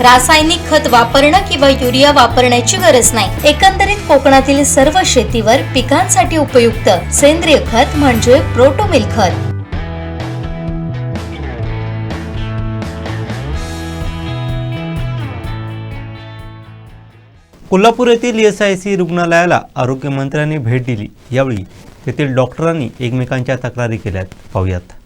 रासायनिक खत वापरणं किंवा युरिया वापरण्याची गरज नाही. एकंदरीत कोकणातील सर्व शेतीवर पिकांसाठी उपयुक्त सेंद्रिय खत म्हणजे प्रोटोमिल खत. कोल्हापूर येथील एस आय सी रुग्णालयाला आरोग्यमंत्र्यांनी भेट दिली. यावेळी तेथील डॉक्टरांनी एकमेकांच्या तक्रारी केल्यात. पाहूयात.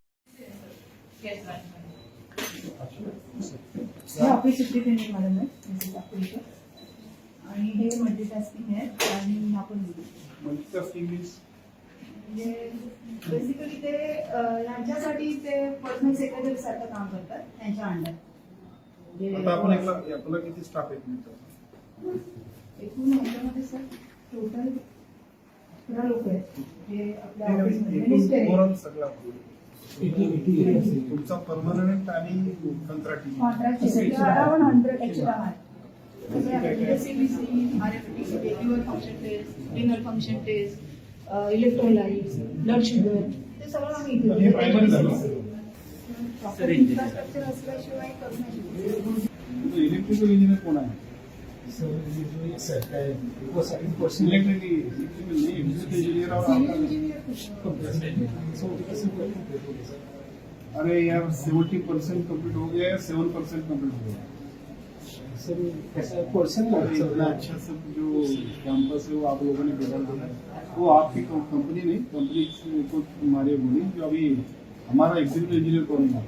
हे ऑफिस सिफ्टी क्लिनिक मॅडम आहे. आणि हे मल्टीटास्किंग आहे आणि आपण मल्टीटास्किंग मीन्स म्हणजे बेसिकली ते यांच्यासाठी ते पर्सनल सेक्रेटरी सारखं काम करतात त्यांच्या अंडर आता आपण आपला किती स्टाफ आहे तुमचा एकूण याच्यामध्ये सर टोटल अकरा लोक आहेत. जे आपल्या ऑफिसमध्ये मिनिस्टर तुमचा परमनंट आणि कंत्राटी around hundred function test function test electrolytes blood sugar ते सगळं आम्ही infrastructure असल्याशिवाय. इलेक्ट्रिकल इंजिनियर कोण आहे? अरे यार सेवेंटी परसेंट कंप्लीट हो गया सेवन परसेंट कंप्लीट हो गया अच्छा सब जो कैंपस है, वो आप लोगों ने बिल्डर दिया वो आपकी कंपनी नहीं कंपनी को हमारे बोली जो अभी हमारा एग्जीक्यूटिव इंजीनियर कौन है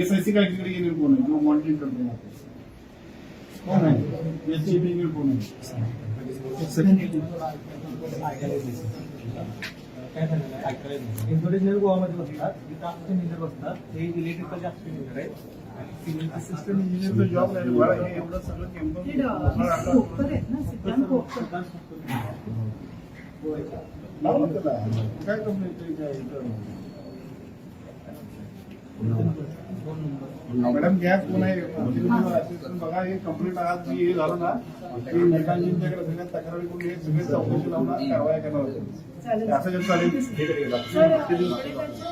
एस आई सी का एग्जीक्यूटिव इंजीनियर कौन है, जो मॉनिटरिंग करते हैं कौन है एग्जीक्यूटिव इंजीनियर कौन है इंजिनियर गोवामध्ये बसतात तिथं इंजिनियर बसतात हे इलेक्ट्रिकल जास्त इंजिनियर आहेत असिस्टंट जॉब हे एवढं सगळं हे काय कंप्लेंट मॅडम घ्या कोण आहे. बघा हे कंप्लीट आज जी हे झालं ना की मेकांजींच्याकडे सगळ्या तक्रारी करून हे सगळे चौकशी लावणार कारवाया करणार होते. असं जर चालेल हे कधी गेला. सर ते दिवस- मेडिकलच्या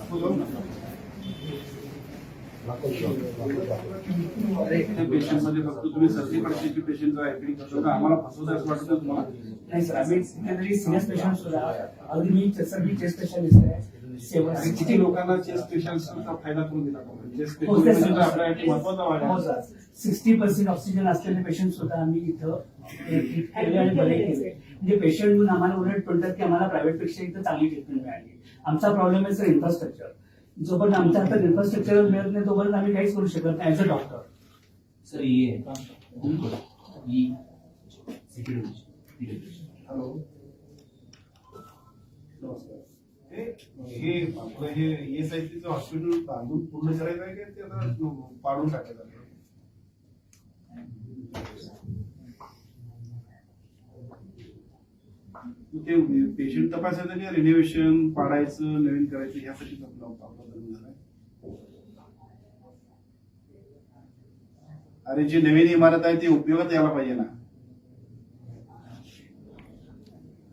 आपण जाऊ ना. अरे त्या पेशंट मध्ये फक्त तुम्ही सर्दी पेशंट आयपीडी करतो का आम्हाला फसवत असं वाटतं तुम्हाला? नाही सर आम्ही सेकंडरी पेशंट सुद्धा अगदी मी सर चेस्ट स्पेशालिस्ट आहे. सेवन आणि किती लोकांना चेस्ट पेशंटचा फायदा करून दिला आपण? चेस्ट हो, हो सर. सिक्स्टी पर्सेंट ऑक्सिजन असलेले पेशंट सुद्धा आम्ही इथं ट्रीट केले आणि बरे केले. म्हणजे पेशंट येऊन आम्हाला उलट म्हणतात की आम्हाला प्रायव्हेटपेक्षा इथं चांगली ट्रीटमेंट मिळाली. आमचा प्रॉब्लेम आहे सर इन्फ्रास्ट्रक्चर जोपर्यंत आमच्या हातात इन्फ्रास्ट्रक्चर मिळत नाही तोपर्यंत आम्ही काहीच करू शकत नाही ऍज अ डॉक्टर सर ये हॅलो नमस्कार. हे म्हणजे हे आपलं हे एस आय सीचं हॉस्पिटल बांधून पूर्ण करायचं आहे का ते आता पाडून टाकायचं आहे? ते पेशंट तपासायचं की रिनोव्हेशन पाडायचं नवीन करायचं यासाठी आपला आपला लग्न झालाय अरे जी नवीन इमारत आहे ती उपयोगात यायला पाहिजे ना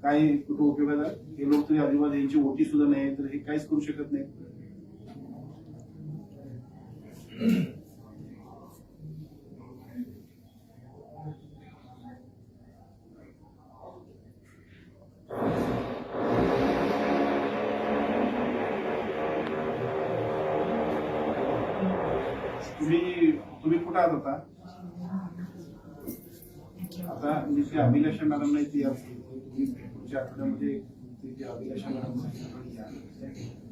काय कुठं उपयोगात आहे? हे लोक तरी अजिबात यांची ओटी सुद्धा नाही तर हे काहीच करू शकत नाही तुम्ही तुम्ही कुठं आहात आता? आता मी अभिलाषा मॅडम नाही ती आज आठवड्यामध्ये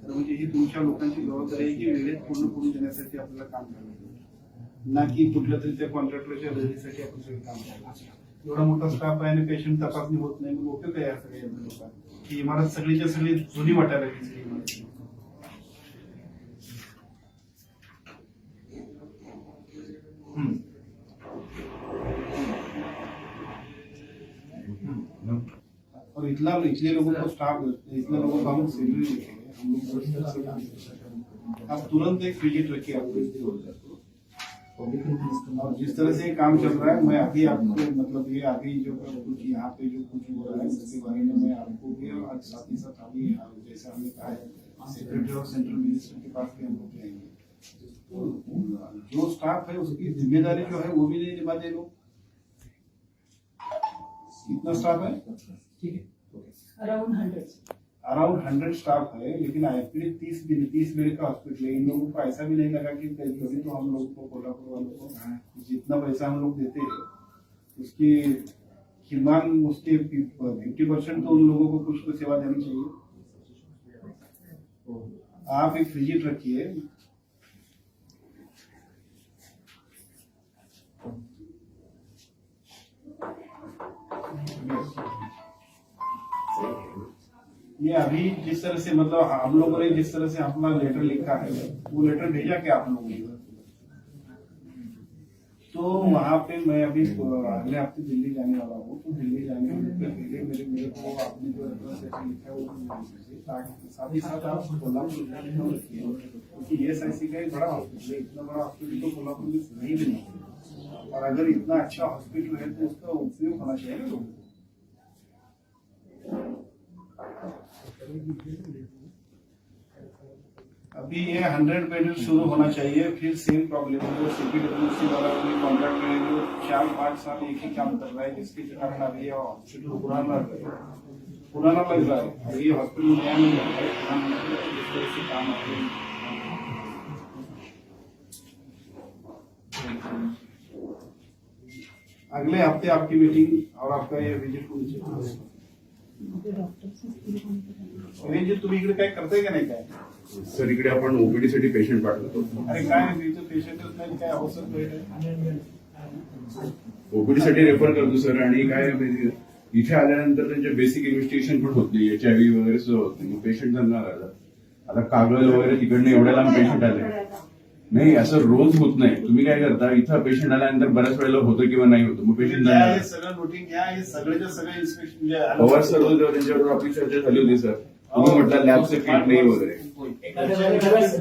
तर म्हणजे ही तुमच्या लोकांची जबाबदारी आहे की वेळेत पूर्ण करून देण्यासाठी आपल्याला काम करायचं ना की कुठल्या तरी त्या कॉन्ट्रॅक्टरच्या रजेसाठी आपण सगळं काम करायचं एवढा मोठा स्टाफ आहे आणि पेशंट तपासणी होत नाही मग उपयोग काय आहे सगळ्या लोकांना की इमारत सगळीच्या सगळी जुनी वाटायला लागली सगळी इमारत. हम्म. इतना इतने लोगों को स्टाफ इतने लोगों को हम सैलरी हैं हम लोग आप तुरंत एक विज़िट रखिए आपको और जिस तरह से काम चल रहा है, मैं अभी आपको मतलब ये अभी जो कुछ यहाँ पे जो कुछ हो रहा है इसके बारे में मैं आपको भी और साथ ही साथ अभी जैसे हमने कहा है सेक्रेटरी और सेंट्रल मिनिस्टर के पास भी हम लोग जाएँगे। जो स्टाफ है, उसकी ज़िम्मेदारी जो है, वो भी नहीं निभाते लोग। कितना स्टाफ है? ठीक है। अराउंड हंड्रेड स्टाफ है, लेकिन एक्चुअली तीस दिन, तीस बेड का हॉस्पिटल है। इन लोगों को ऐसा भी नहीं लगा कि कभी तो हम लोग को कोल्हापुर वालों को जितना पैसा हम लोग देते हैं, उसकी किमान उसके फिफ्टी परसेंट तो उन लोगों को कुछ तो सेवा देनी चाहिए। आप एक विज़िट रखिए ये अभी जिस तरह से मतलब हम लोगों ने जिस तरह से अपना लेटर लिखा है, वो लेटर भेजा क्या आप लोगों ने तो वहाँ पे मैं अभी, अगले हफ़्ते दिल्ली जाने वाला हूँ तो दिल्ली जाने पहले मेरे मेरे को आपने जो एड्रेस लिखा है, वो ताकि साथ ही साथ आप कोल्हापुर क्योंकि ये ऐसी का एक बड़ा हॉस्पिटल है, इतना बड़ा हॉस्पिटल तो कोल्हापुर में नहीं नहीं और अगर इतना अच्छा हॉस्पिटल है तो उसका उपयोग होना चाहिए लोगों को। अभी ये हंड्रेड बेड शुरू होना चाहिए, फिर सेम प्रॉब्लम है जो सीपीडब्ल्यूसी वाला कोई कॉन्ट्रैक्ट है, जो चार, पाँच साल एक ही काम कर रहा है, जिसके कारण अभी ये हॉस्पिटल पुराना पुराना लग रहा है। अभी हॉस्पिटल नया नहीं लग रहा है। जिस तरह से काम अगले हफ़्ते आपकी मीटिंग और आपका ये विज़िट होनी चाहिए। विजिट तुम्ही इकडे काय करताय का नाही काय? सर इकडे आपण ओपीडी साठी पेशंट पाठवतो. अरे काय नाही तिथं पेशंटच नाही काय अवसर ओपीडी साठी रेफर करतो सर आणि काय माहिती आहे, इथे आल्यानंतर त्यांचे बेसिक इन्व्हेस्टिगेशन पण होत नाही एच आय व्ही वगैरे सुद्धा होत नाही. पेशंट जमणार आता. आता कागद वगैरे तिकडनं एवढ्या लांब पेशंट आले. नाही असं रोज होत नाही. तुम्ही काय करता? इथं पेशंट आल्यानंतर बऱ्याच वेळेला होतं किंवा नाही होतं? मग पेशंट हे सगळं रुटीन घ्या हे सगळेच्या सगळे इन्स्पेक्शन जे पवार सर होते तेव्हा त्यांच्याबरोबर आपली चर्चा झाली होती सर तुम्ही म्हटलं लॅबचं किट नाही वगैरे.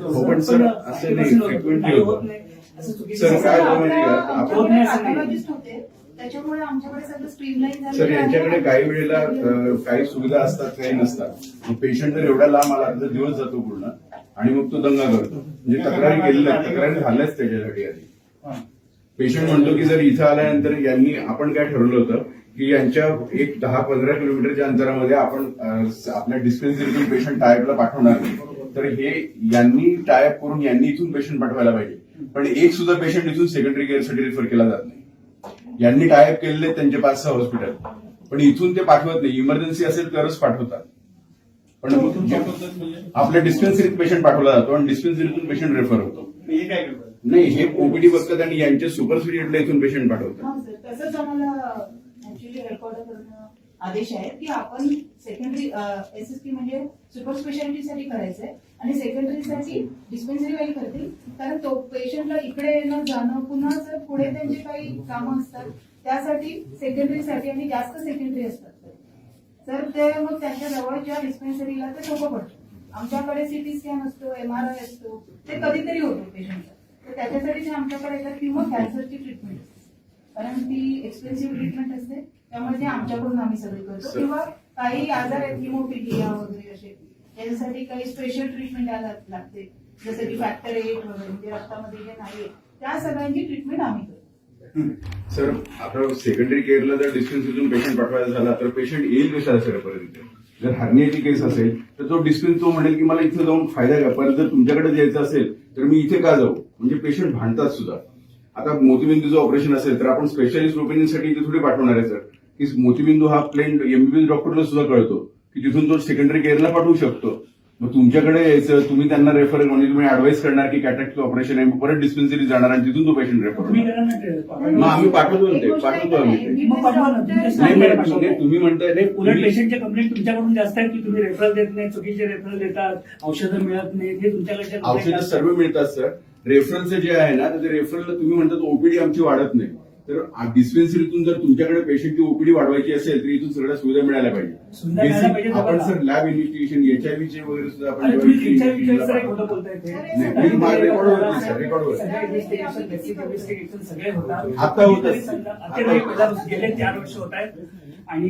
हो, पण सर, असं नाही, frequently होतं. होत. नाही. असं चुकीचं सर, काय होतं माहिती का? आमच्याकडे होत नाही असं नाही. pathologist होते. त्याच्यामुळे आमच्याकडे सगळं स्ट्रीमलाईन झालं सर यांच्याकडे काही वेळेला अ, काही सुविधा असतात काही नसतात. मग पेशंट जर एवढा लांब आला तर दिवस जातो पूर्ण. आणि मग तो दंगा करतो. म्हणजे तक्रारी केलेल्या तक्रारी झाल्याच त्याच्यासाठी आधी. पेशंट म्हणतो की जर इथं आल्यानंतर यांनी आपण काय ठरवलं होतं की यांच्या एक दहा पंधरा किलोमीटरच्या अंतरामध्ये आपण आपल्या डिस्पेन्सरीतून पेशंट टायपला पाठवणार नाही. तर हे यांनी टायप करून यांनी इथून पेशंट पाठवायला पाहिजे. पण एक सुद्धा पेशंट इथून सेकंडरी केअरसाठी रेफर केला जात नाही. यांनी टायप केलेले त्यांचे पाच सहा हॉस्पिटल पण इथून ते पाठवत नाही. इमर्जन्सी असेल तरच पाठवतात. पण म्हणजे आपल्या डिस्पेन्सरीत पेशंट पाठवला जातो आणि डिस्पेन्सरीतून पेशंट रेफर होतो. हे काय करतात? नाही हे ओपीडी बघतात आणि यांच्या सुपरसिडियटला इथून पेशंट पाठवतात. हा सर. तसंच आम्हाला ऍक्च्युली रेकॉर्ड करणं आदेश आहे की आपण सेकंडरी एस एस पी म्हणजे सुपर स्पेशालिटीसाठी करायचंय आणि सेकंडरीसाठी डिस्पेन्सरी वाईज करतील. कारण तो पेशंटला इकडे येणं जाणं पुन्हा जर पुढे त्यांचे काही कामं असतात त्यासाठी सेकंडरीसाठी आणि जास्त सेकंडरी असतात. तर ते मग त्यांच्या जवळच्या डिस्पेन्सरीला ते सोपं पडतं. आमच्याकडे सिटी स्कॅन असतो एम आर आय असतो ते कधीतरी होतो पेशंटचा तर त्याच्यासाठी जे आमच्याकडे येतात किंवा कॅन्सरची ट्रीटमेंट असते. कारण ती एक्सपेन्सिव्ह ट्रीटमेंट असते त्यामुळे ते आमच्याकडून आम्ही सगळे करतो. किंवा काही आजार आहेत हिमोफिलिया वगैरे असे त्याच्यासाठी काही स्पेशल ट्रीटमेंट लागते. जसं की फॅक्टर एट वगैरे म्हणजे रक्तामध्ये जे नाही त्या सगळ्यांची ट्रीटमेंट आम्ही करतो. सर आता सेकंडरी केअरला जर डिस्पेन्सरीतून पेशंट पाठवायचा झाला तर पेशंट येईल कशा सर परत जर हर्नियाची केस असेल तर तो डिस्पेन्स तो म्हणेल की मला इथे जाऊन फायदा घ्या. परत जर तुमच्याकडे जायचं असेल तर मी इथे का जाऊ? म्हणजे पेशंट भांडतात सुद्धा. आता मोतीबिंदूचं ऑपरेशन असेल तर आपण स्पेशालिस्ट ओपिनियनसाठी इथे थोडी पाठवणार आहे सर. की मोतीबिंदू हा प्लेन एमबीबीएस डॉक्टरला सुद्धा कळतो की तिथून तो सेकंडरी केअरला पाठवू शकतो. मग तुमच्याकडे यायचं तुम्ही त्यांना रेफर म्हणजे तुम्ही ऍडवाइस करणार की कॅटॅक्टचं ऑपरेशन आहे परत डिस्पेन्सरी जाणार आणि तिथून तो पेशंट रेफर. मग आम्ही पाठवतो ना ते पाठवतो आम्ही ते नाही नाही. तुम्ही म्हणताय नाही, उलट तुम्ही- पेशंटचे कंप्लेंट तुमच्याकडून जास्त आहे की तुम्ही रेफरल देत नाही चुकीचे रेफरल देतात औषधं मिळत नाही हे complaint औषधं. सर्व मिळतात सर रेफरलचं जे आहे ना तर ते रेफरल तुम्ही म्हणतात ओपीडी आमची वाढत नाही तर डिस्पेन्सरीतून जर तुमच्याकडे पेशंटची ओपीडी वाढवायची असेल तर इथून सगळ्या सुविधा मिळायला सुविधा मिळायला पाहिजे आपण. सर लॅब इन्व्हेस्टिगेशन एचआयव्हीचे वगैरे सुद्धा आपण आणि जेव्हा तुम्ही तुमच्या investigation विषयी सर एक ला खोटं बोलताय ते. नाही, तुम्ही मला record वरती सर, record वरती. सगळे investigation, basic investigation सगळे होतात. आता होत कधीतरी असते. समजा- आता नाही, होत पहिला. गेले चार वर्ष होत आहेत आणि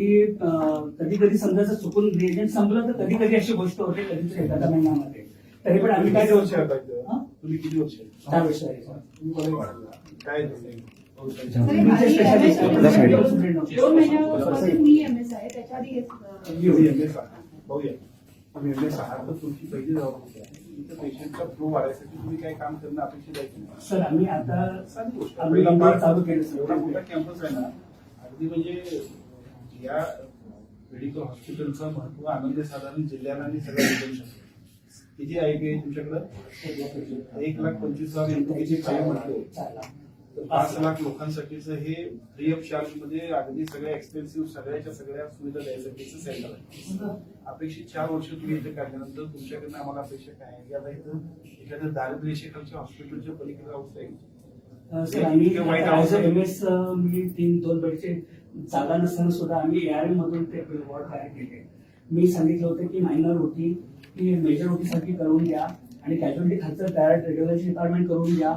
कधी कधी समजा जर चुकून रिएजंट संपलं तर कधी कधी अशी गोष्ट होते कधीतरी एखाद्या महिन्यामध्ये तरी पण आम्ही काय किती वर्ष इथं? हा? तुम्ही किती वर्ष चार वर्ष आहे. तुम्ही मला. काय झालंय? दोन महिन्यापासून मी एम एस आहे त्याच्या आधी एम एस आहात तर तुमची पहिली जबाबदारी आहे इथं पेशंटचा फ्लो वाढायसाठी तुम्ही काय काम करणं अपेक्षित आहे सर आम्ही आता साधी गोष्ट चालू केलं सर. एवढा मोठा कॅम्पस आहे ना अगदी म्हणजे या मेडिकल हॉस्पिटलचं महत्त्व आनंद साधारण जिल्ह्याला आणि सगळ्या देऊ शकतो किती आहे की तुमच्याकडं एक लाख पंचवीस हजार एमपीची काय म्हटलं पाच लाख लोकांसाठीच हे फ्री ऑफ चार्जमध्ये अगदी सगळ्या एक्सपेन्सिव्ह सगळ्याच्या सगळ्या सुविधा द्यायसाठीचं सेंटर आहे. अपेक्षित चार वर्ष तुम्ही इथे काढल्यानंतर तुमच्याकडनं आम्हाला अपेक्षा काय आहे? की आता इथं एखाद्या दारिद्र्य रेषेखालच्या हॉस्पिटलच्या पलीकडे अवस्था आहे. एम एस मी तीन दोन बेडचे जागा नसताना सुद्धा आम्ही एआरएम मधून ते वॉर्ड तयार केले. मी सांगितलं होतं की मायनर ओटी की मेजर ओटी साठी करून द्या आणि कॅज्युअलिटी खर्च डायरेक्ट रेडिओलॉजी डिपार्टमेंट करून द्या.